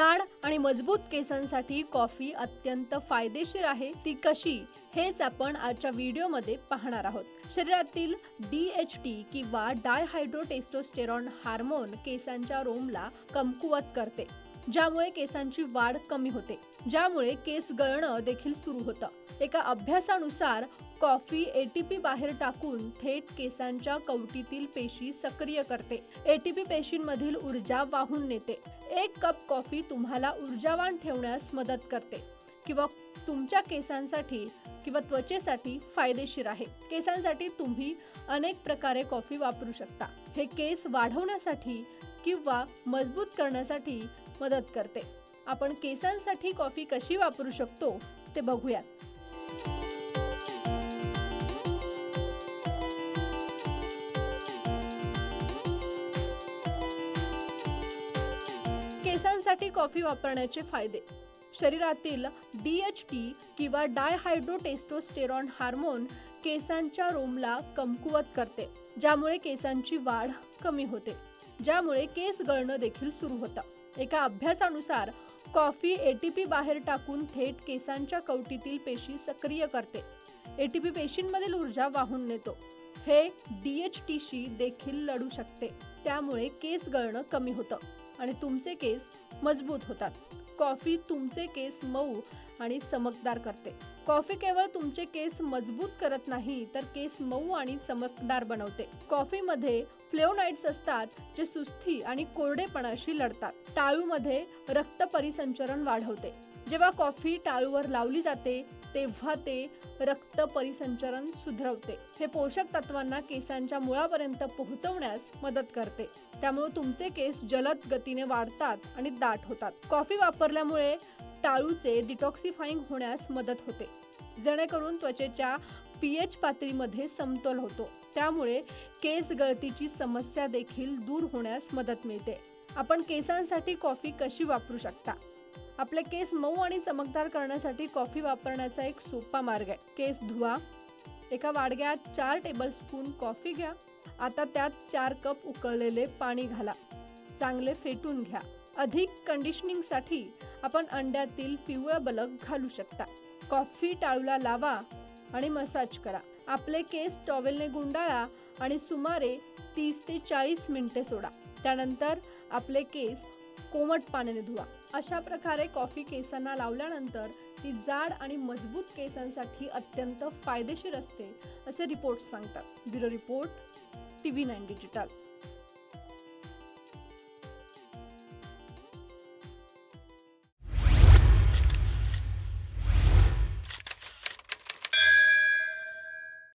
जाड आणि मजबूत केसांसाठी कॉफी अत्यंत फायदेशीर आहे. ती कशी? हेच आपण आजच्या व्हिडिओमध्ये पाहणार आहोत. शरीरातील डी एच टी किंवा डायहायड्रोटेस्टोस्टेरॉन हार्मोन केसांच्या रोमला कमकुवत करते ज्यामुळे केसांची वाढ कमी होते. ज्यामुळे केस गळणं देखील सुरू होतं. एका अभ्यासानुसार कॉफी एटीपी बाहेर टाकून थेट केसांच्या कवटीतील पेशी सक्रिय करते. एटीपी पेशींमधील ऊर्जा वाहून नेते. एक कप कॉफी तुम्हाला ऊर्जावान ठेवण्यास मदत करते किंवा तुमच्या केसांसाठी किंवा त्वचेसाठी फायदेशीर आहे. केसांसाठी तुम्ही अनेक प्रकारे कॉफी वापरू शकता. हे केस वाढवण्यासाठी किंवा मजबूत करण्यासाठी मदत करते. आपण केसांसाठी कॉफी कशी वापरू शकतो ते बघूयात. केसांसाठी कॉफी वापरण्याचे फायदे. शरीरातील डी एच टी किंवा डायहायड्रोटेस्टोस्टेरॉन हार्मोन केसांच्या रोमला कमकुवत करते ज्यामुळे केसांची वाढ कमी होते. ज्यामुळे केस गळणं देखील सुरू होतं. एका अभ्यासानुसार कॉफी एटीपी बाहेर टाकून थेट केसांच्या कवटीतील पेशी सक्रिय करते. एटीपी पेशींमधील ऊर्जा वाहून नेतो. हे डी एच टीशी देखील लढू शकते. त्यामुळे केस गळणं कमी होतं. आणि तुमचे केस मजबूत होतात. कॉफी तुमचे केस मऊ आणि चमकदार करते. कॉफी केवळ तुमचे केस मजबूत करत नाही तर केस मऊ आणि चमकदार बनवते. कॉफीमध्ये फ्लेवनाइट्स असतात जे सुस्ती आणि कोरडेपणाशी लढतात. टाळूमध्ये रक्त परिसंचरण वाढवते. जेव्हा कॉफी टाळूवर लावली जाते तेव्हा ते रक्त परिसंचरण सुधरवते. हे पोषक तत्वांना केसांच्या मुळापर्यंत पोहोचवण्यास मदत करते. त्यामुळे तुमचे केस जलद गतीने वाढतात आणि दाट होतात. कॉफी वापरल्यामुळे टाळूचे डिटॉक्सिफाईंग होण्यास मदत होते. जेणेकरून त्वचेच्या पीएच पातळीमध्ये समतोल होतो. त्यामुळे केस गळतीची समस्या देखील दूर होण्यास मदत मिळते. आपण केसांसाठी कॉफी कशी वापरू शकता? आपले केस मऊ आणि चमकदार करण्यासाठी कॉफी वापरण्याचा एक सोपा मार्ग आहे. केस धुवा. एका वाडग्यात चार टेबलस्पून कॉफी घ्या. आता त्यात चार कप उकळलेले पाणी घाला. चांगले फेटून घ्या. अधिक कंडिशनिंगसाठी आपण अंड्यातील पिवळं बलक घालू शकता. कॉफी टाळूला लावा आणि मसाज करा. आपले केस टॉवेलने गुंडाळा आणि सुमारे तीस ते चाळीस मिनिटे सोडा. त्यानंतर आपले केस कोमट पाण्याने धुवा. अशा प्रकारे कॉफी केसांना लावल्यानंतर ती जाड आणि मजबूत केसांसाठी अत्यंत फायदेशीर असते असे रिपोर्ट्स सांगतात. Bureau report T V nine digital.